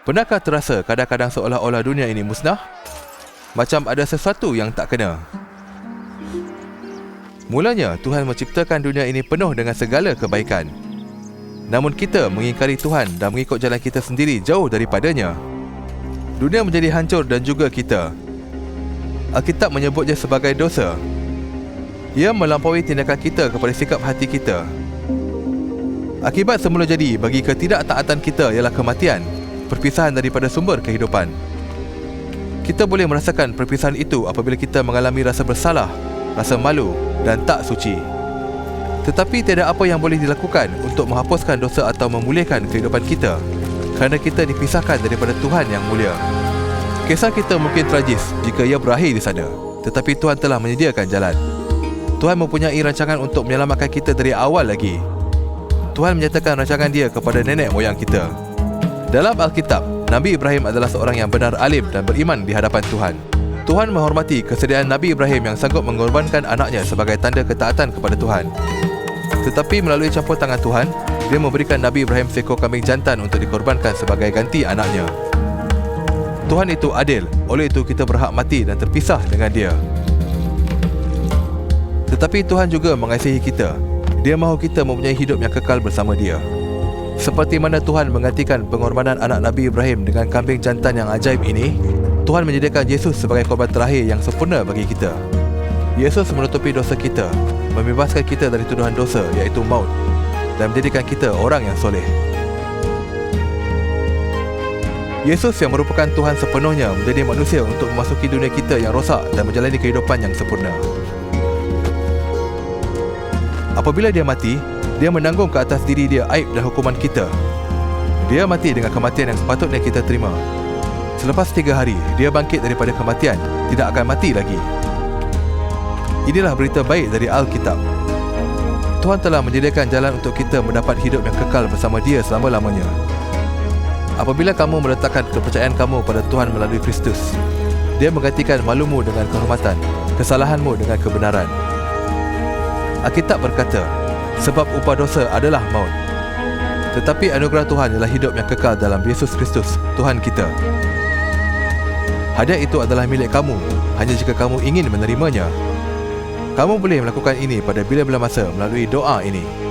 Pernahkah terasa kadang-kadang seolah-olah dunia ini musnah? Macam ada sesuatu yang tak kena. Mulanya Tuhan menciptakan dunia ini penuh dengan segala kebaikan. Namun kita mengingkari Tuhan dan mengikut jalan kita sendiri jauh daripadanya. Dunia menjadi hancur dan juga kita. Alkitab menyebutnya sebagai dosa. Ia melampaui tindakan kita kepada sikap hati kita. Akibat semula jadi bagi ketidaktaatan kita ialah kematian, perpisahan daripada sumber kehidupan. Kita boleh merasakan perpisahan itu apabila kita mengalami rasa bersalah, rasa malu dan tak suci. Tetapi tiada apa yang boleh dilakukan untuk menghapuskan dosa atau memulihkan kehidupan kita kerana kita dipisahkan daripada Tuhan yang mulia. Kisah kita mungkin tragis jika ia berakhir di sana, tetapi Tuhan telah menyediakan jalan. Tuhan mempunyai rancangan untuk menyelamatkan kita dari awal lagi. Tuhan menyatakan rancangan dia kepada nenek moyang kita. Dalam Alkitab, Nabi Ibrahim adalah seorang yang benar alim dan beriman di hadapan Tuhan. Tuhan menghormati kesediaan Nabi Ibrahim yang sanggup mengorbankan anaknya sebagai tanda ketaatan kepada Tuhan. Tetapi melalui campur tangan Tuhan, dia memberikan Nabi Ibrahim seekor kambing jantan untuk dikorbankan sebagai ganti anaknya. Tuhan itu adil, oleh itu kita berhak mati dan terpisah dengan dia. Tetapi Tuhan juga mengasihi kita. Dia mahu kita mempunyai hidup yang kekal bersama dia. Seperti mana Tuhan menggantikan pengorbanan anak Nabi Ibrahim dengan kambing jantan yang ajaib ini, Tuhan menyediakan Yesus sebagai korban terakhir yang sempurna bagi kita. Yesus menutupi dosa kita, membebaskan kita dari tuduhan dosa iaitu maut dan menjadikan kita orang yang soleh. Yesus yang merupakan Tuhan sepenuhnya menjadi manusia untuk memasuki dunia kita yang rosak dan menjalani kehidupan yang sempurna. Apabila dia mati, dia menanggung ke atas diri dia aib dan hukuman kita. Dia mati dengan kematian yang sepatutnya kita terima. Selepas tiga hari, dia bangkit daripada kematian, tidak akan mati lagi. Inilah berita baik dari Alkitab. Tuhan telah menyediakan jalan untuk kita mendapat hidup yang kekal bersama dia selama-lamanya. Apabila kamu meletakkan kepercayaan kamu pada Tuhan melalui Kristus, dia menggantikan malumu dengan kehormatan, kesalahanmu dengan kebenaran. Alkitab berkata, sebab upah dosa adalah maut. Tetapi anugerah Tuhan ialah hidup yang kekal dalam Yesus Kristus, Tuhan kita. Hadiah itu adalah milik kamu hanya jika kamu ingin menerimanya. Kamu boleh melakukan ini pada bila-bila masa melalui doa ini.